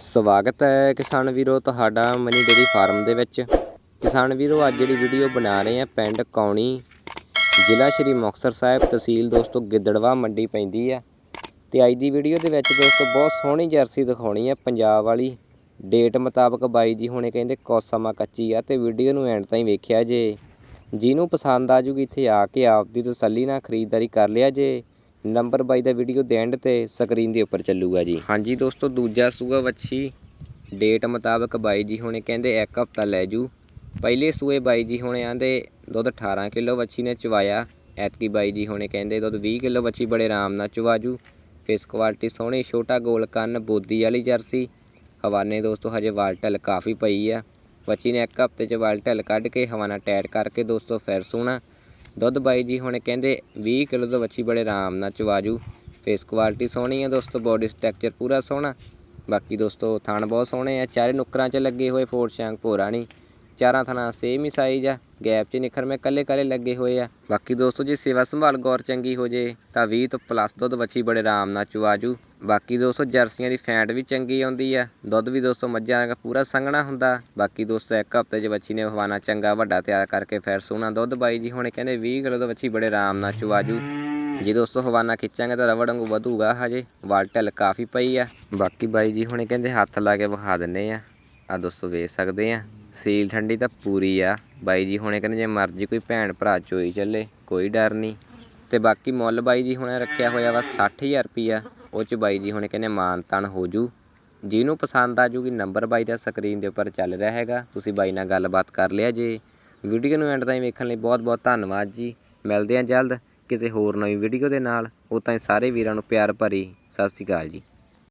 ਸਵਾਗਤ ਹੈ ਕਿਸਾਨ ਵੀਰੋ ਤੁਹਾਡਾ ਮਨੀ ਡੇਰੀ ਫਾਰਮ ਦੇ ਵਿੱਚ। ਕਿਸਾਨ ਵੀਰੋ, ਅੱਜ ਜਿਹੜੀ ਵੀਡੀਓ ਬਣਾ ਰਹੇ ਆ ਪਿੰਡ ਕੌਣੀ, ਜ਼ਿਲ੍ਹਾ ਸ਼੍ਰੀ ਮੁਕਤਸਰ ਸਾਹਿਬ ਤਹਿਸੀਲ ਦੋਸਤੋ ਗਿੱਦੜਵਾ ਮੰਡੀ ਪੈਂਦੀ ਆ ਤੇ ਅੱਜ ਦੀ ਵੀਡੀਓ ਦੇ ਵਿੱਚ ਦੋਸਤੋ ਬਹੁਤ ਸੋਹਣੀ ਜਰਸੀ ਦਿਖਾਉਣੀ ਆ ਪੰਜਾਬ ਵਾਲੀ। ਡੇਟ ਮੁਤਾਬਕ ਬਾਈ ਜੀ ਹੁਣੇ ਕਹਿੰਦੇ ਕੁਛ ਕੱਚੀ ਆ ਤੇ ਵੀਡੀਓ ਨੂੰ ਐਂਡ ਤਾਈਂ ਵੇਖਿਆ ਜੇ। ਜਿਹਨੂੰ ਪਸੰਦ ਆ ਜੂਗੀ ਇੱਥੇ ਆ ਕੇ ਆਪ ਦੀ ਤਸੱਲੀ ਨਾਲ ਖਰੀਦਦਾਰੀ ਕਰ ਲਿਆ ਜੇ। ਨੰਬਰ ਬਾਈ ਦਾ ਵੀਡੀਓ ਦੇ ਐਂਡ ਤੇ ਸਕਰੀਨ ਦੇ ਉੱਪਰ ਚੱਲੂਗਾ ਜੀ। ਹਾਂਜੀ ਦੋਸਤੋ, ਦੂਜਾ ਸੂਆ ਵੱਛੀ। ਡੇਟ ਮੁਤਾਬਕ ਬਾਈ ਜੀ ਹੁਣੇ ਕਹਿੰਦੇ ਇੱਕ ਹਫਤਾ ਲੈ ਜੂ। ਪਹਿਲੇ ਸੂਏ ਬਾਈ ਜੀ ਹੁਣੇ ਆਂਦੇ ਦੁੱਧ 18 ਕਿਲੋ ਵੱਛੀ ਨੇ ਚਵਾਇਆ। ਐਤਕੀ ਬਾਈ ਜੀ ਹੁਣੇ ਕਹਿੰਦੇ ਦੁੱਧ 20 ਕਿਲੋ ਵੱਛੀ ਬੜੇ ਆਰਾਮ ਨਾਲ ਚਵਾਜੂ ਫੇਸ ਕੁਆਲਿਟੀ ਸੋਹਣੀ, ਛੋਟਾ ਗੋਲ ਕੰਨ, ਬੋਦੀ ਵਾਲੀ ਜਰਸੀ। ਹਵਾਨੇ ਦੋਸਤੋ ਹਜੇ ਵਾਲ ਢਲ ਕਾਫੀ ਪਈ ਆ। ਵੱਛੀ ਨੇ ਇੱਕ ਹਫ਼ਤੇ ਚ ਵਾਲ ਢਲ ਕੱਢ ਕੇ ਹਵਾਨਾ ਟੈਟ ਕਰਕੇ ਦੋਸਤੋ ਫਿਰ ਸੋਹਣਾ ਦੁੱਧ ਬਾਈ ਜੀ ਹੁਣੇ ਕਹਿੰਦੇ 20 ਕਿਲੋ ਦਾ ਵੱਛੀ ਬੜੇ ਆਰਾਮ ਨਾਲ ਚਵਾਜੂ ਫੇਸ ਕੁਆਲਿਟੀ ਸੋਹਣੀ ਹੈ ਦੋਸਤੋ ਬੋਡੀ ਸਟਰਕਚਰ ਪੂਰਾ ਸੋਹਣਾ। ਬਾਕੀ ਦੋਸਤੋ, ਥਣ ਬਹੁਤ ਸੋਹਣੇ ਆ, ਚਾਰੇ ਨੁੱਕਰਾਂ 'ਚ ਲੱਗੇ ਹੋਏ, ਫੋਰ ਸ਼ੈਂਕ ਭੋਰਾ ਨਹੀਂ। ਚਾਰਾਂ ਥਾਂ ਸੇਮ ਹੀ ਸਾਈਜ਼ ਆ। ਗੈਪ 'ਚ ਨਿਖਰ ਮੇ ਕੱਲੇ ਕੱਲੇ ਲੱਗੇ ਹੋਏ ਆ। ਬਾਕੀ ਦੋਸਤੋ, ਜੇ ਸੇਵਾ ਸੰਭਾਲ ਗੌਰ ਚੰਗੀ ਹੋ ਜੇ, ਤਾਂ 20 ਤੋਂ ਪਲੱਸ ਦੁੱਧ ਵੱਛੀ ਬੜੇ ਆਰਾਮ ਨਾਲ ਚੁਆਜੂ ਬਾਕੀ ਦੋਸਤੋ, ਜਰਸੀਆਂ ਦੀ ਫੈਂਟ ਵੀ ਚੰਗੀ ਆਉਂਦੀ ਆ। ਦੁੱਧ ਵੀ ਦੋਸਤੋ, ਮੱਝਾਂ ਦਾ ਪੂਰਾ ਸੰਘਣਾ ਹੁੰਦਾ। ਬਾਕੀ ਦੋਸਤੋ, ਇੱਕ ਹਫ਼ਤੇ 'ਚ ਵੱਛੀ ਨੇ ਹਵਾਨਾ ਚੰਗਾ, ਵੱਡਾ ਤਿਆਰ ਕਰਕੇ ਫਿਰ ਸੋਹਣਾ ਦੁੱਧ ਬਾਈ ਜੀ। ਹੁਣੇ ਕਹਿੰਦੇ 20 ਕਿਲੋ ਦਾ ਵੱਛੀ ਬੜੇ ਆਰਾਮ ਨਾਲ ਚੁਆਜੂ ਜੇ। ਦੋਸਤੋ ਹਵਾਨਾ ਖਿੱਚਾਂਗੇ ਤਾਂ ਰਵੜ ਵਾਂਗੂ ਵਧੂਗਾ ਹਜੇ। ਵਾਲ ਢਿੱਲ ਕਾਫੀ ਪਈ ਆ। ਬਾਕੀ ਬਾਈ ਜੀ ਹੁਣੇ ਕਹਿੰਦੇ ਹੱਥ ਲਾ ਕੇ ਵਿਖਾ ਦਿੰਨੇ ਆ। ਆ ਦੋਸਤੋ ਵੇਖ ਸਕਦੇ ਆ। ਸੀਲ ਠੰਡੀ ਤਾਂ ਪੂਰੀ ਆ। ਬਾਈ ਜੀ ਹੁਣੇ ਕਹਿੰਦੇ ਜੇ ਮਰਜ਼ੀ ਕੋਈ ਭੈਣ ਭਰਾ ਚੋਈ ਚੱਲੇ, ਕੋਈ ਡਰ ਨਹੀਂ। ਤੇ ਬਾਕੀ ਮੁੱਲ ਬਾਈ ਜੀ ਹੁਣੇ ਰੱਖਿਆ ਹੋਇਆ ਵਾ 60000 ਰੁਪਿਆ ਉਹ ਚ ਬਾਈ ਜੀ ਹੁਣੇ ਕਹਿੰਦੇ ਮਾਨ ਤਾਨ ਹੋ ਜੂ। ਜਿਹਨੂੰ ਪਸੰਦ ਆ ਜੂਗੀ ਨੰਬਰ ਬਾਈ ਦਾ ਸਕਰੀਨ ਦੇ ਉੱਪਰ ਚੱਲ ਰਿਹਾ ਹੈਗਾ। ਤੁਸੀਂ ਬਾਈ ਨਾਲ ਗੱਲਬਾਤ ਕਰ ਲਿਆ ਜੇ। ਵੀਡੀਓ ਨੂੰ ਐਂਡ ਤਾਈਂ ਵੇਖਣ ਲਈ ਬਹੁਤ ਬਹੁਤ ਧੰਨਵਾਦ ਜੀ। ਮਿਲਦੇ ਹਾਂ ਜਲਦ ਕਿਸੇ ਹੋਰ ਨਵੀਂ ਵੀਡੀਓ ਦੇ ਨਾਲ। ਉਹ ਤਾਈਂ ਸਾਰੇ ਵੀਰਾਂ ਨੂੰ ਪਿਆਰ ਭਰੀ ਸਤਿ ਸ਼੍ਰੀ ਅਕਾਲ ਜੀ।